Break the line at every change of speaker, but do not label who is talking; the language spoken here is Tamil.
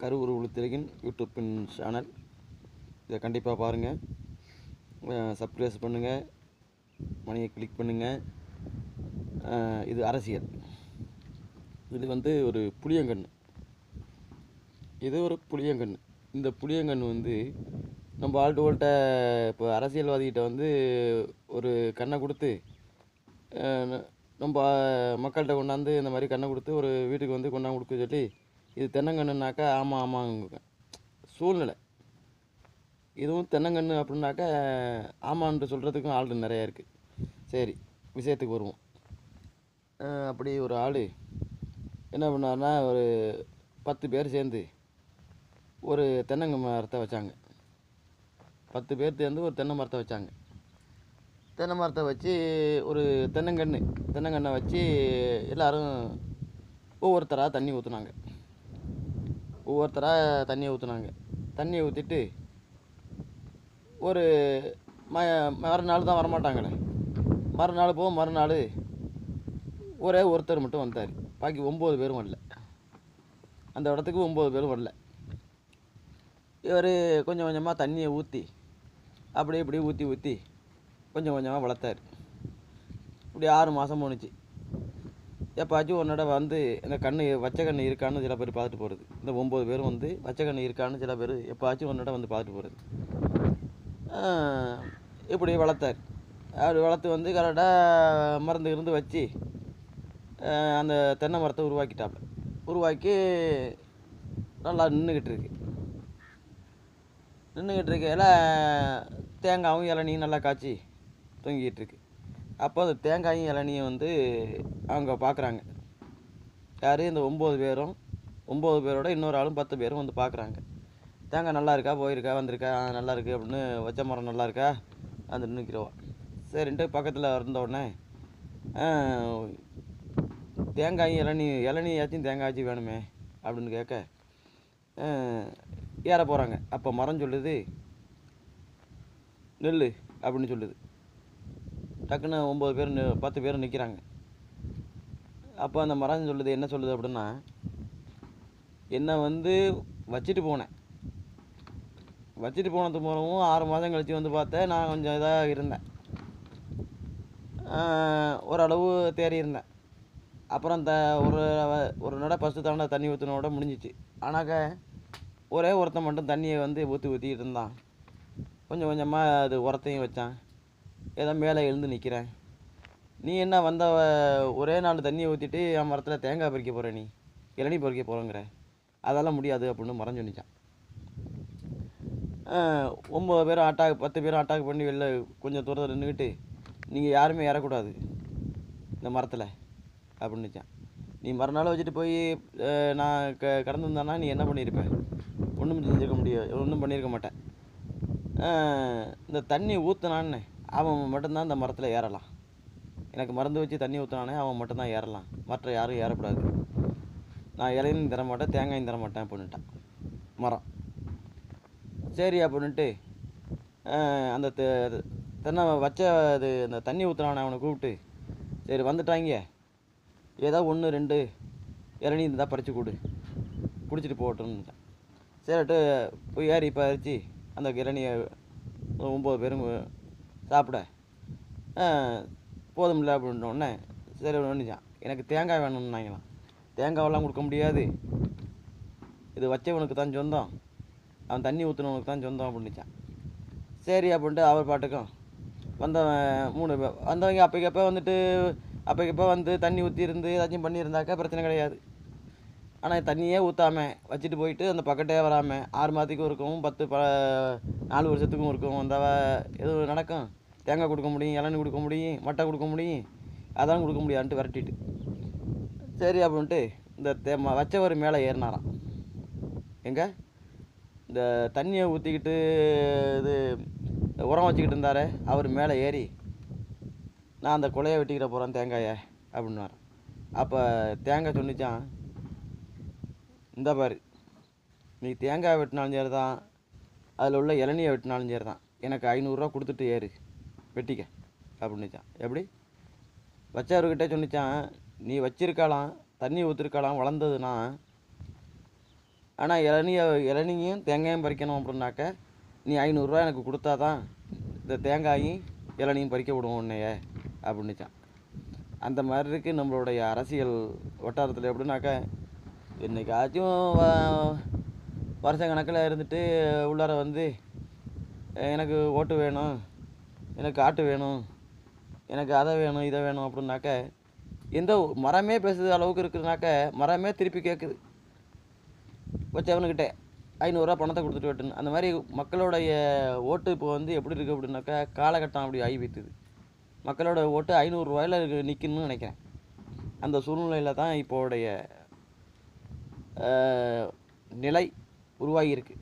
கருவுரு உளுத்திரையின் யூடியூப்பின் சேனல் இதை கண்டிப்பாக பாருங்கள் சப்ஸ்கிரைஸ் பண்ணுங்கள் மணியை கிளிக் பண்ணுங்கள் இது அரசியல். இது வந்து ஒரு புளியங்கன்று. இது ஒரு புளியங்கன்று. இந்த புளியங்கன்று வந்து நம்ம ஆள்கிட்ட இப்போ அரசியல்வாதிகிட்ட வந்து ஒரு கண்ணை கொடுத்து நம்ம மக்கள்கிட்ட கொண்டாந்து இந்த மாதிரி கண்ணை கொடுத்து ஒரு வீட்டுக்கு வந்து கொண்டாந்து கொடுக்க சொல்லி இது தென்னங்கன்றுனாக்கா ஆமாம் ஆமாங்க சூழ்நிலை. இதுவும் தென்னங்கன்று அப்படின்னாக்கா ஆமான்ட்டு சொல்கிறதுக்கும் ஆள் நிறையா இருக்குது சரி விஷயத்துக்கு வருவோம். அப்படி ஒரு ஆள் என்ன பண்ணார்னா ஒரு பத்து பேர் சேர்ந்து ஒரு தென்னங்க மரத்தை வச்சாங்க. பத்து பேர் சேர்ந்து ஒரு தென்னை மரத்தை வச்சாங்க. தென்னை மரத்தை வச்சு ஒரு தென்னங்கன்று தென்னங்கன்னை வச்சு எல்லோரும் ஒவ்வொருத்தராக தண்ணி ஊற்றுனாங்க ஒவ்வொருத்தராக தண்ணியை ஊற்றுனாங்க தண்ணியை ஊற்றிட்டு ஒரு ம மறுநாள் தான் வரமாட்டாங்களே மறுநாள் போக மறுநாள் ஒரே ஒருத்தர் மட்டும் வந்தார். பாக்கி ஒம்பது பேரும் வரல. அந்த இடத்துக்கு ஒம்பது பேரும் வரல. இவர் கொஞ்சம் கொஞ்சமாக தண்ணியை ஊற்றி அப்படியே இப்படி ஊற்றி ஊற்றி கொஞ்சம் கொஞ்சமாக வளர்த்தாரு. இப்படி ஆறு மாதம் போணுச்சு. எப்பாச்சும் ஒரு வந்து இந்த கண்ணு வச்ச கண்ணு இருக்கான்னு சில பேர் பார்த்துட்டு போகிறது இந்த ஒம்பது பேரும் வந்து வச்ச கண்ணு இருக்கான்னு சில பேர் எப்பாச்சும் ஒரு வந்து பார்த்துட்டு போகிறது இப்படி வளர்த்தார். அப்படி வளர்த்து வந்து கரெக்டாக மருந்து இருந்து வச்சு அந்த தென்னை மரத்தை உருவாக்கிட்டாப்ப உருவாக்கி நல்லா நின்றுக்கிட்டு இருக்கு. நின்றுக்கிட்டு இருக்கையில் தேங்காயும் இளநியும் நல்லா காய்ச்சி தொங்கிக்கிட்டு இருக்கு. அப்போ அந்த தேங்காயும் இளநியும் வந்து அவங்க பார்க்குறாங்க. யார்? இந்த ஒம்பது பேரும். ஒம்பது பேரோட இன்னொரு ஆளும் பத்து பேரும் வந்து பார்க்குறாங்க. தேங்காய் நல்லா இருக்கா? போயிருக்கா? வந்திருக்கா? நல்லா இருக்குது அப்படின்னு வச்ச மரம் நல்லா இருக்கா? அந்த நிற்கிறவா சரின்ட்டு பக்கத்தில் இருந்த உடனே தேங்காயும் இளநீ இளநியாச்சும் தேங்காயாச்சும் வேணுமே அப்படின்னு கேட்க ஏற போகிறாங்க அப்போ மரம் சொல்லுது நெல் அப்படின்னு சொல்லுது. டக்குன்னு ஒம்பது பேர் பத்து பேர் நிற்கிறாங்க அப்போ அந்த மரம் சொல்லுது என்ன சொல்லுது அப்படின்னா என்னை வந்து வச்சுட்டு போனேன். வச்சுட்டு போனது மூலமும் ஆறு மாதம் கழித்து வந்து பார்த்தேன். நான் கொஞ்சம் இதாக இருந்தேன். ஓரளவு தேறி இருந்தேன். அப்புறம் த ஒரு ஒரு நட ஃபஸ்ட்டு தாண்டா தண்ணி ஊற்றினோட முடிஞ்சிச்சு. ஆனாக்க ஒரே ஒருத்தன் மட்டும் தண்ணியை வந்து ஊற்றி ஊற்றிக்கிட்டு இருந்தான். கொஞ்சம் கொஞ்சமாக அது உரத்தையும் வச்சான். ஏதோ மேலே எழுந்து நிற்கிறேன் நீ என்ன வந்த ஒரே நாள் தண்ணியை ஊற்றிட்டு என் மரத்தில் தேங்காய் பறிக்க போகிற நீ? இளநீ பறிக்க போகிறேங்கிற அதெல்லாம் முடியாது அப்படின்னு மறைஞ்சு சொன்னிச்சான். ஒம்பது பேரும் அட்டாக் பத்து பேரும் அட்டாக் பண்ணி வெளில கொஞ்சம் தூரத்தில் நின்றுக்கிட்டு நீங்கள் யாருமே ஏறக்கூடாது இந்த மரத்தில் அப்படின்னுச்சான். நீ மறுநாள் வச்சுட்டு போய் நான் க கடந்திருந்தானா நீ என்ன பண்ணியிருப்ப ஒன்றும் செஞ்சுருக்க முடியாது ஒன்றும் பண்ணியிருக்க மாட்டேன் இந்த தண்ணி ஊற்றுனான்னு அவன் மட்டும்தான் இந்த மரத்தில் ஏறலாம். எனக்கு மருந்து வச்சு தண்ணி ஊற்றுனானே அவன் மட்டும்தான் ஏறலாம். மற்ற யாரும் ஏறக்கூடாது. நான் இலையும் தரமாட்டேன் தேங்காயும் தரமாட்டேன் அப்படின்ட்டான் மரம். சரி அப்படின்ட்டு அந்த தெ- தென்னை வச்ச இது அந்த தண்ணி ஊற்றுறானே அவனை கூப்பிட்டு சரி வந்துட்டாங்க. ஏதோ ஒன்று ரெண்டு இளநீ இருந்தால் பறித்து கொடு. குடிச்சிட்டு போகட்டும்னு சரிட்டு போய் ஏறி பறித்து அந்த இளநியை ஒம்பது பேரும் சாப்பிட. போதும்ல அப்படின்னோடனே சரி ஒன்றுச்சான் எனக்கு தேங்காய் வேணும்னாங்களாம் தேங்காவெல்லாம் கொடுக்க முடியாது. இது வச்சவனுக்கு தான் சொந்தம். அவன் தண்ணி ஊற்றுனவனுக்கு தான் சொந்தம் அப்படின்னுச்சான் சரி அப்படின்ட்டு அவர் பாட்டுக்கும் வந்தவன் மூணு பேர் வந்தவங்க அப்போக்கப்போ வந்துட்டு அப்பைக்கப்போ வந்து தண்ணி ஊற்றி இருந்து ஏதாச்சும் பண்ணியிருந்தாக்கா பிரச்சனை கிடையாது. ஆனால் தண்ணியே ஊற்றாம வச்சுட்டு போயிட்டு அந்த பக்கட்டே வராமல் ஆறு மாதத்துக்கும் இருக்கும் பத்து ப நாலு வருஷத்துக்கும் இருக்கும் அந்த எதுவும் நடக்கும். தேங்காய் கொடுக்க முடியும் இளநீ கொடுக்க முடியும் மட்டை கொடுக்க முடியும் அதான் கொடுக்க முடியாதுன்ட்டு விரட்டிட்டு. சரி அப்படின்ட்டு இந்த தே வச்சவர் மேலே ஏறினாராம். எங்கே? இந்த தண்ணியை ஊற்றிக்கிட்டு இது உரம் வச்சுக்கிட்டு இருந்தாரே அவர் மேலே ஏறி நான் அந்த குலையை வெட்டிக்கிற போகிறேன் தேங்காயை அப்படின்னார் அப்போ தேங்காய் சொன்னிச்சான் இந்த பாரு. நீ தேங்காய் வெட்டினாலும் சரி தான் அதில் உள்ள இளநியை வெட்டினாலும் சரி தான் எனக்கு ஐநூறுரூவா கொடுத்துட்டு ஏறு. வெட்டிக்க. அப்படின்னுச்சான் எப்படி? வச்சவர்கிட்ட சொன்னிச்சான் நீ வச்சிருக்கலாம் தண்ணி ஊற்றிருக்கலாம் வளர்ந்ததுன்னா ஆனால் இளநிய இளநியும் தேங்காயும் பறிக்கணும் அப்படின்னாக்க நீ ஐநூறுரூவா எனக்கு கொடுத்தா தான் இந்த தேங்காயும் இளநியும் பறிக்க விடுவோம் உன்னைய அப்படின்னுச்சான் அந்த மாதிரி இருக்குது நம்மளுடைய அரசியல் வட்டாரத்தில் எப்படின்னாக்கா என்னைக்காச்சும் வருஷ கணக்கில் இருந்துட்டு உள்ளார வந்து எனக்கு ஓட்டு வேணும் எனக்கு ஆட்டு வேணும் எனக்கு அதை வேணும் இதை வேணும் அப்படின்னாக்க எந்த மரமே பேசுகிற அளவுக்கு இருக்குதுனாக்க மரமே திருப்பி கேட்குது. வச்சவனுக்கிட்ட ஐநூறுரூவா பணத்தை கொடுத்துட்டு வெட்டுன்னு அந்த மாதிரி மக்களுடைய ஓட்டு இப்போ வந்து எப்படி இருக்குது அப்படின்னாக்கா காலகட்டம் அப்படி ஆகி வைத்துது மக்களோட ஓட்டு ஐநூறுரூவாயில் நிற்கணும்னு நினைக்கிறேன். அந்த சூழ்நிலையில் தான் இப்போடைய நிலை உருவாகியிருக்கு.